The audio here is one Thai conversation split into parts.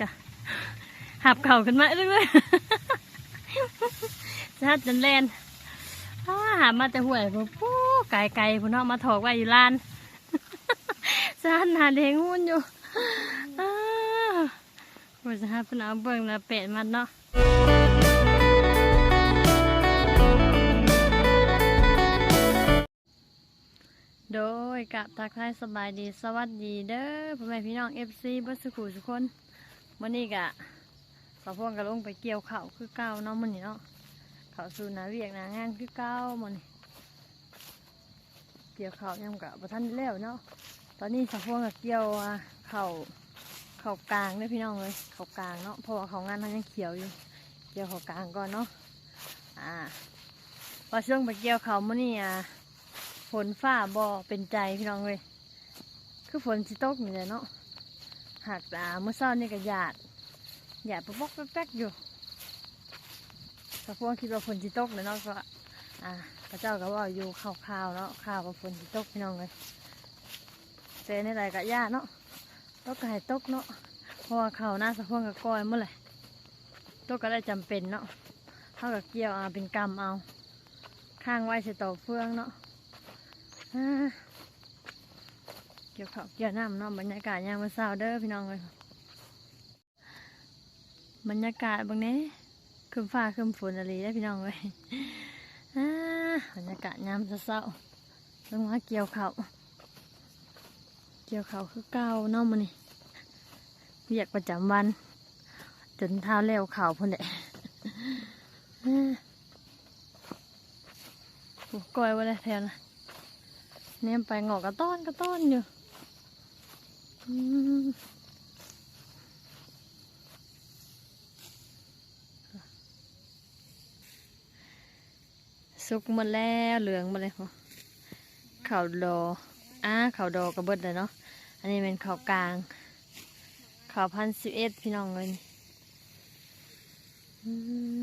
กะหับเข่าขึ้นมาเรื่อยๆจะจันแลนหามาแต่ห่วยพวกปู้ไก่ไก่พวกน้องมาถอกไว้อยู่ลานจะหันหาเดงหุ่นอยู่อ้าว่าจะหาเพิ่นเอาเบิ่งแล้วเป็ดมันเนาะโดยกับทักทายสบายดีสวัสดีเด้อพ่อแม่พี่น้องเอฟซีบัสสุขุทุกคน วันนี้กะสาวพวงกะลงไปเกี่ยวเข้าคือเก้าเนาะมันนี่เนาะเข้าสู่นาเวียกนางานคือเก้ามันนี่เกี่ยวเข้ายังกะประทันได้แล้วเนาะตอนนี้สาวพวงกะเกี่ยวอะข้าวข้ากลางเด้อพี่น้องเลยเข้ากลางเนาะเพราะว่าข้างานมันยังเขียวอยู่ เกี่ยวเข้ากลางก่อนเนาะอ่าพอช่วงไปเกี่ยวเข้าวมันนี่อะฝนฟ้าบ่เป็นใจพี่น้องเลยคือฝนสิตกนี่แหละเนาะ หากตาเมื่อเช้านี่ก็หยาดหยาดป๊อกแป๊กอยู่แต่พวกคิดว่าฝนสิตกเลยเนาะก็อ่าพระเจ้าก็ว่าอยู่ข่าวๆเนาะข่าวว่าฝนสิตกพี่น้องเลยแต่ในไรก็หยาดเนาะตกก็ให้ตกเนาะเพราะว่าข่าวหน้าสะพวงกับก้อยเมื่อไหร่ตกก็ได้จำเป็นเนาะเท่ากับเกี่ยวเอาเป็นกรรมเอา ข้างไว้ใส่ต่อเฟืองเนาะอ่า เกี่ยวข้าวเกี่ยวน้ำเนาะบรรยากาศยามมื้อเช้าเด้อพี่น้องเลยบรรยากาศบางนี้คืมฟ้าคืมฝนอะไรได้พี่น้องเลยบรรยากาศยามเช้าลงมาเกี่ยวข้าวเกี่ยวข้าวคือเก่าเนาะมันนี่เรียกประจำวัน จนเท้าเลี้ยวเข่าวพ่นแหละอ่าโอ้ก้อยไว้เลยแถวนะเนี่ยไปงอกกระต้อนกระต้อนอยู่ สุกหมดแล้วเหลืองหมาเลยพอข่าวดออ่าข่าวดอกระเบิดเลยเนาะ อันนี้เป็นข่าวกลาง ข่าวพันสิบเอ็ดพี่น้องเลยอื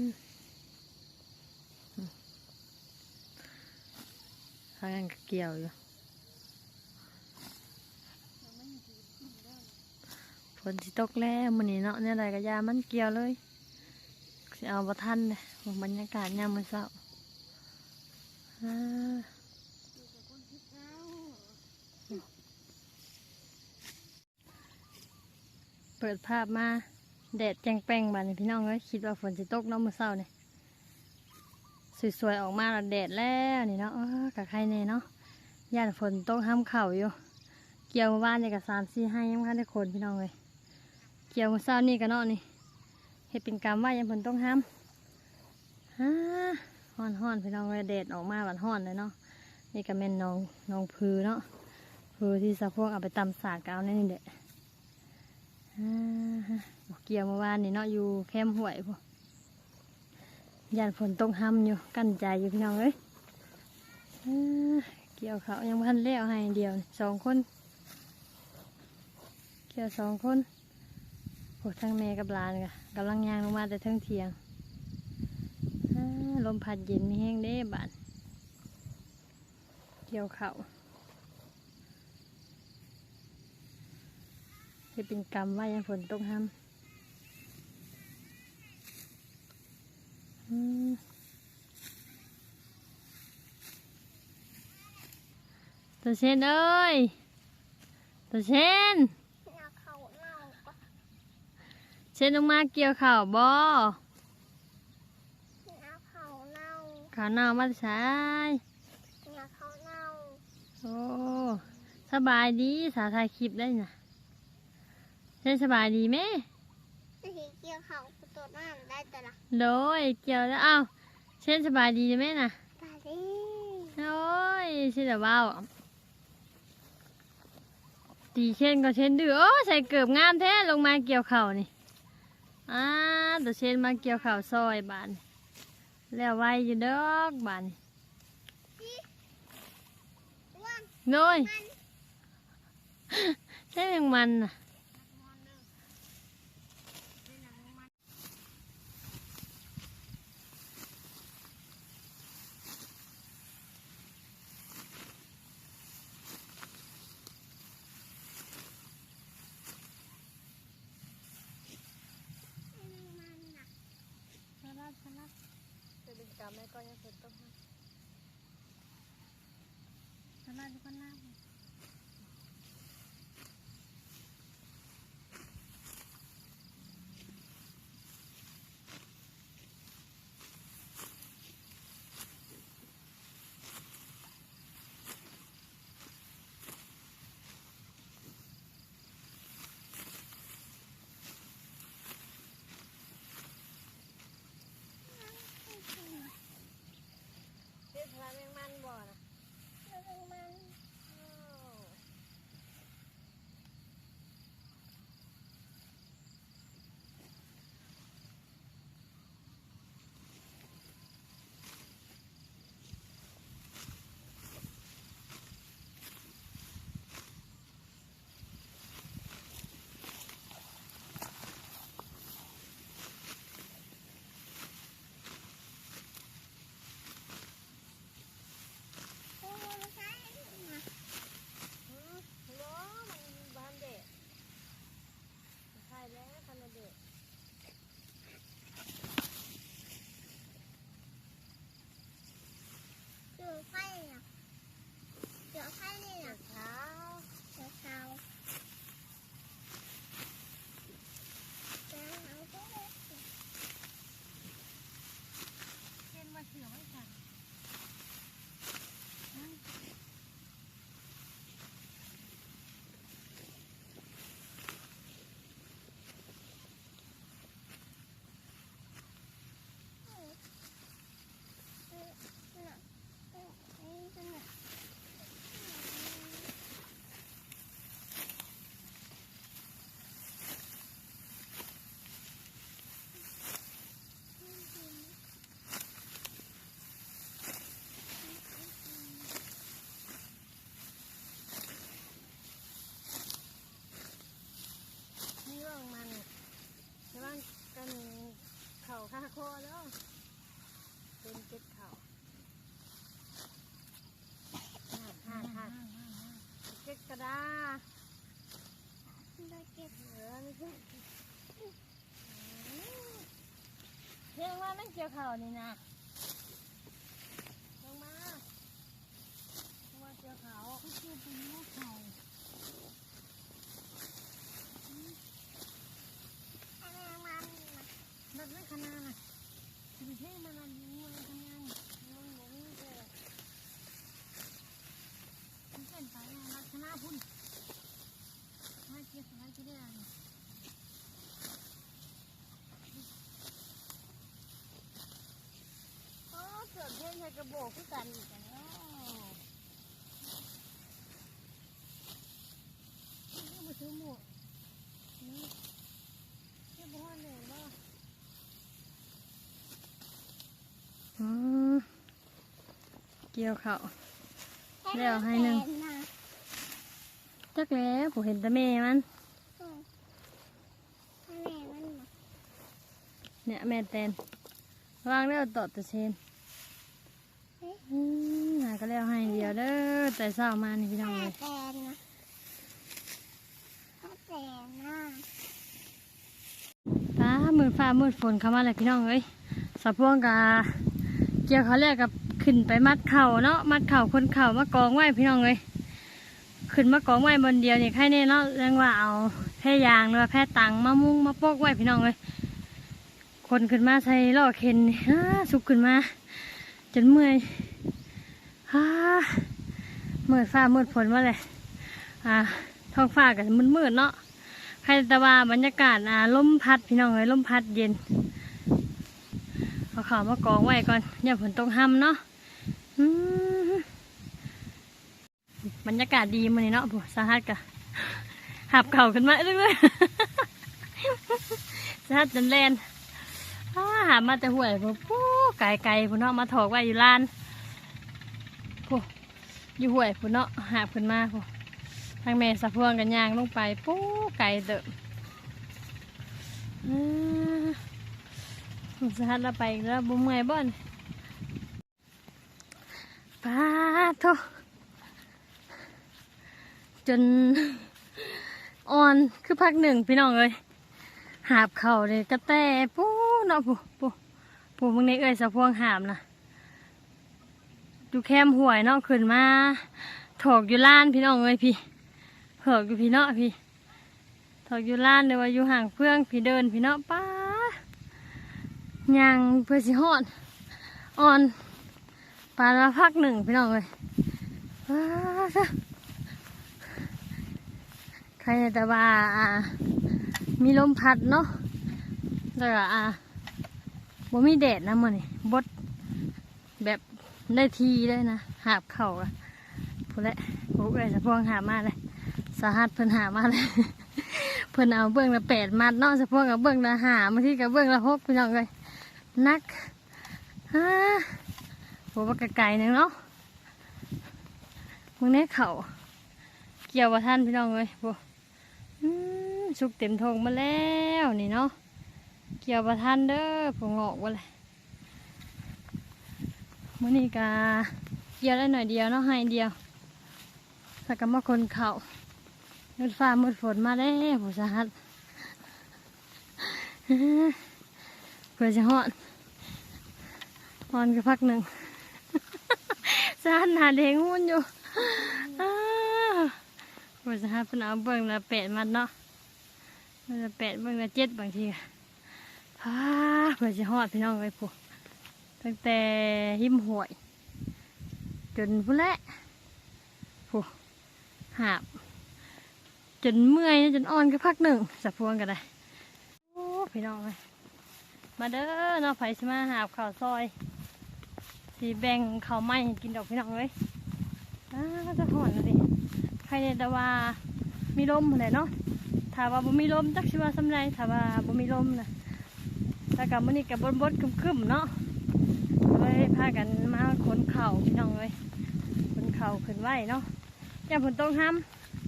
มทางนั้นก็เกี่ยวอยู่ ฝนสิตกแล้วมันนี้เนาะเนี่ยอะไรก็ยามันเกี่ยวเลยสิเอาประทันเลยบรรยากาศยามมื้อเช้าเปิดภาพมาแดดแจ้งแป้งบานพี่น้องเอ้ยคิดว่าฝนสิตกเนาะมื้อเช้าเนี่ยสวยๆออกมาแล้วแดดแล้วนี่เนาะกับใครเนี่ยเนาะย่านฝนตกห้ามเข่าอยู่เกี่ยวบ้านเนี่ยกับสามสี่ให้ยังไม่ทันได้คนพี่น้องเลย เกี่ยวมื้อเช้านี่กันเนาะนี่เห็ดเป็นกรรมว่ายังผลต้องห้ามฮ่าฮ้อนฮ้อนๆพี่น้องเลยแดดออกมาหวานฮ้อนเลยเนาะนี่ก็เป็นน้องน้องพือเนาะพือที่สะพวกเอาไปตำสาดกเอานั่นนี่เด็ดฮ่าเกี่ยวเมื่อวานนี่เนาะอยู่แคมห้วยพวกยานฝนต้องห้ำอยู่กั้นใจอยู่พี่น้องเลยฮ่าเกี่ยวเขายังพันเลี้ยวให้เดียวสองคน เกี่ยวสองคน โอ้ทั้งแม่กับหลานกะกำลังย่างลงมาแต่ทั้งเทียงลมพัดเย็นมีแห้งเด้บานเกี่ยวเขาจะเป็นกรรมว่ายังฝนตกห้ำอืมตัวเชนเอ้ยตัวเชน นาเขาเน่าก็ เช่นลงมาเกี่ยวข่าวบ่นาเขาเน่าข่าวหนาวมาใช้นาเขาเน่าโอ้สบายดีสาถ่ายคลิปได้น่ะเช่นสบายดีไหมวิธีเกี่ยวเขาตัวน้ำได้แต่ละโดยเกี่ยวแล้วเอ้าเช่นสบายดีไหมน่ะตาดีโอ้ยเช่นแต่ว้าวตีเช่นก็เช่นดื้อโอ้ใส่เกือบงามแท้ลงมาเกี่ยวข่าวนี่ อ่าตัวเช่นมาเกี่ยวข่าวซอยบานนี่แล้วไวอยู่ดอกบานนี่อ้วนโน้ยมันใช่แมงมันน่ะ ข้างหน้าจะดึง กลับแม่ก็ยังฝนตกข้ เกี่ยวเข่านี่นะลงมาลงมาเกี่ยวเข่าเกี่ยวเป็นหัวเข่า ให้แมงมันนะ แบบไม่ขนาดน่ะสิเท่มันอันนี้มันขนาดมันบ่มีเลยมันเป็นไปนะลักษณะพุ่นมาเกี่ยวสายที่ได้อะไร โอ้เกระโบอกคือกันอีกแล้วนี่มาซื้อหมวกนี่นี่บ้านเลยบ่อืมเกี่ยวเขาแล้วให้หนึ่งจักแล้วผมเห็นต่แม่มันเนี่ยแม่แตนวางแล้วต่อตะเชน อืมาก็แล้วให้เดียวเด้อแต่เช้ามานี่พี่น้องเลยแตนนะแตนนะฟ้ามืดฟ้ามืดฝนเข้ามาเลยพี่น้องเอ้ยสะพวงกาเกี่ยวเขาแรกกับขึ้นไปมัดเข่าเนาะมัดเข่าคนเข่ามากองไว้พี่น้องเอ้ยขึ้นมากองไว้บนเดียวนี่ใครแน่เนาะเรื่องว่าเอาแพร่ยางหรือว่าแพร่ตังมามุงมาปอกไว้พี่น้องเอ้ยคนขึ้นมาใส่ล่อเข็นฮ่าสุกขึ้นมา จนเมื่อยฮ่าเมืดฟ้ามืดฝนมาเลยอ่าท้องฟ้ากับมืดมืดๆเนาะใครต่ว่าบรรยากาศอ่าลมพัดพี่น้องเอ้ยลมพัดเย็นเอาข่าวมากองไว้ก่อนอย่าฝนตกห้ำเนาะอืมบรรยากาศดีมันนี่เนาะผู้สาหัสกะหับเข่าขึ้นมาเรื่อยๆสาหัสจนแลนอ้าหามาแต่ห่วยผู้ปู้ ไก่ไก่ผู้เนาะมาถอกไว้อยู่ลานผู้อยู่ห่วยผู้เนาะหาบขึ้นมาผู้ทางแม่สะพวงกันยางลงไปปู้ไก่เติบสหัสเราไปแล้วบุ้มเมยบ่นปาทจนอ่อนคือพักหนึ่งพี่น้องเลยหาบเข่าเลยกระแตปู้เนาะปูปู ผู้มึงในเอ้ยสะพวงหามนะดูแคมห่วยเนาะขึ้นมาถอกอยู่ล้านพี่น้องเอ้ยพี่ถอกอยู่พี่เนาะพี่ถอกอยู่ล้านเลยว่าอยู่ห่างเพื่องพี่เดินพี่เนาะป้ายังเพื่อสิฮอดอ่อนปานมาพักหนึ่งพี่น้องเอ้ยใครแต่ว่าอ่ามีลมพัดเนาะแล้วก็อ่า บ่มีแดดนะมันนี่บดแบบได้ทีเลยนะหาบเข่าอะพูดแหละโอ้ยสะพวงหามาเลยสาหัสเพิ่นหามาเลยเพิ่นเอาเบื้องละแปดมัดนาะสะพวงกับเบื้องละหาบางทีกับเบื้องละหกพี่น้องเลยนักฮ่าโหว่าไกลๆหนึงเนาะมึงแน่เข่าเกี่ยวว่าท่านพี่น้องเลยโบอืมสุกเต็มทงมาแล้วนี่เนาะ เกี่ยวประทันเด้อผมงอกว่าเลยมื่อนี้กาเกี่ยวได้หน่อยเดียวเนาะให้เดียวสักกะมาคนเขามืดฟ้ามืดฝนมาได้วผู้สาหัสเพื่อจะหอดหอนก็พักหนึ่งสาหัสหนาแดงหุ่นอยู่อ้าวผู้สาหัสเป็นเอาเบิ่งละแปดมัดเนาะมันละแปดเบิ่งละเจ็ดบางทีอะ ฮ่าเพื่อจะฮอดพี่น้องเลยผู้ตั้งแต่หิมห่วย จนพุ่นละผู้หาบ จนเมื่อยจนอ่อนก็พักหนึ่งสับพวงกันเลยโอ้พี่น้องเลยมาเด้อเนาะไผสิมาหาบข้าวซอยสีแบ่งข้าวไม้ให้กินดอกพี่น้องเลยอ้าจะหอนแล้วดิใครเนี่ยแต่ว่ามีลมเลยเนาะถ้าว่าบ่มีลมจักสิว่าสำไรถ้าว่าบ่มีลมนะ แล้วกับมันนี่กับบนบดคึมๆเนาะเลยพากันมาขนเข่าพี่น้องเลยขนเข่าขึ้นไหวเนาะแย่ฝนต้องห้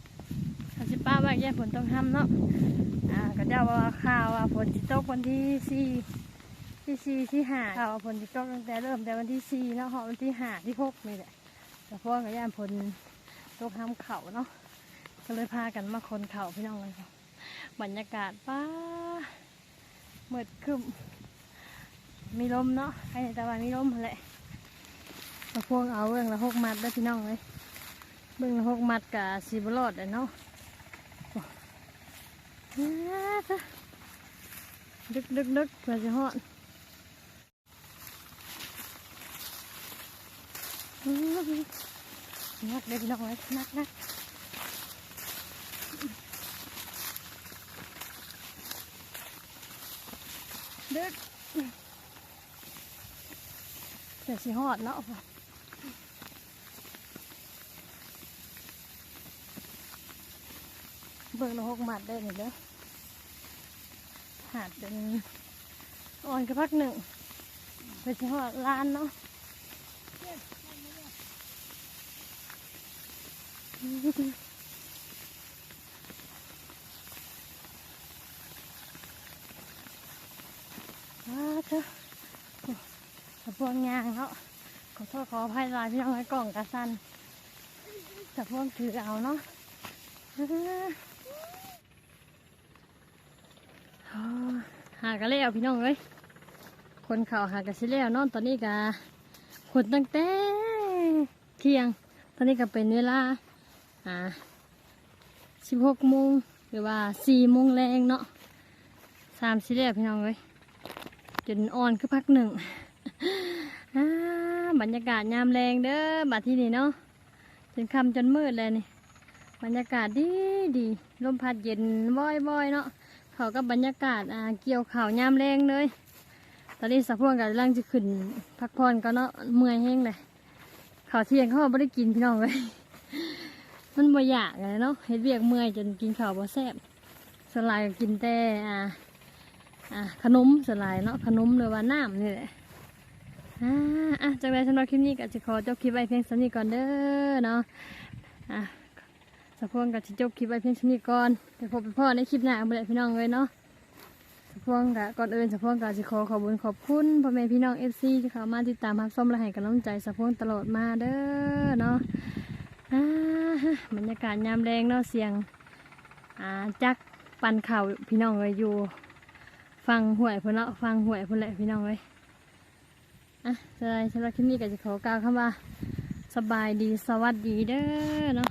ำอาสิป้าว่าแย่ฝนต้องห้ำเนาะอ่าก็เจ้าว่าข่าวว่าฝนจิตกวันที่สี่ที่สี่ที่ห้าข่าวว่าฝนจิตกตั้งแต่เริ่มแต่วันที่สี่เนาะเหาะวันที่ห้าที่หกนี่แหละแต่พวกกับย่าฝนตกห้ำเข่าเนาะก็เลยพากันมาขนเข่าพี่น้องเลยบรรยากาศป้า มืดคึมมีลมเนาะใครแต่ว่ามีลมแหละมาพวงเอาเบื้องละหกมัดได้อพี่น้องเลยเบื้องละหกมัดกับสีบรอดเลยเนาะดึกดึกดึกเพื่อจะหอดอื้อหือนักเลยพี่น้องเลยนักนัก ดึกเดี๋ยวสิหอดเนาะเบิ่งละหกหมัดได้หนิเด้อหาดเป็นอ่อนกระพักหนึ่งไปสิหอดลานเนาะ ว้าเถอะสะพวงยางเนาะขอโทษขออภัยลายพี่น้องไอ้กล่องกระสันสะพวงถือเอาเนาะหากระเล้วพี่น้องเอ้ยคนเขาหากระสิเล้วนอนตอนนี้กะขนตั้งแต่เที่ยง ตอนนี้ก็เป็นเวลาอ่าสิบหกโมงหรือว่าสี่โมงแรงเนาะสามสิเแล้วพี่น้องเอ้ย จนอ่อนคือพักหนึ่งบรรยากาศยามแรงเด้อบัดที่นี่เนาะจนค่ำจนมืดเลยนี่บรรยากาศดีดีลมพัดเย็นบ่อยๆเนาะเขากับบรรยากาศอ่าเกี่ยวข่าวยามแรงเลย ตอนนี้สะพวงกับร่างจะขึ้นพักผ่อนก็เนาะเมื่อยแห้งเลยข้าวเที่ยงเขาไม่ได้กินพี่น้องเลยมันบ่อยากเลยเนาะเฮ็ดเวียกเมื่อยจนกินข้าวบ่แซ่บสลายก็กินแต่อ่า อ่าขนมสลายเนาะขนมหรือว่าน้ำนี่แหละอ่าอะจากนั้นสำหรับคลิปนี้ก็จะขอจบคลิปไว้เพียงสำนี้ก่อนเด้อเนาะอะสะพวงก็จะจบคลิปไว้เพียงสำนี้ก่อนเดี๋ยวพบไปพ่อในคลิปหน้าเอาไปเลยพี่น้องเลยเนาะสะพวงก็ก่อนอื่นสะพวงก็จะขอขอบคุญขอบคุณพ่อแม่พี่น้องเอฟซีที่เข้ามาติดตามรับชมและให้กำลังใจสะพวงตลอดมาเด้อเนาะอ่าบรรยากาศยามแรงเนาะเสียงอ่าจักปั่นเข่าวพี่น้องเลยอยู่ ฟังหวยพุ่นเนาะฟังหวยพุ่นแหละพี่น้องไว้ยอะสำหรับคลิปนี่ก็จะขอกล่าวคำว่าสบายดีสวัสดีเด้อเนาะ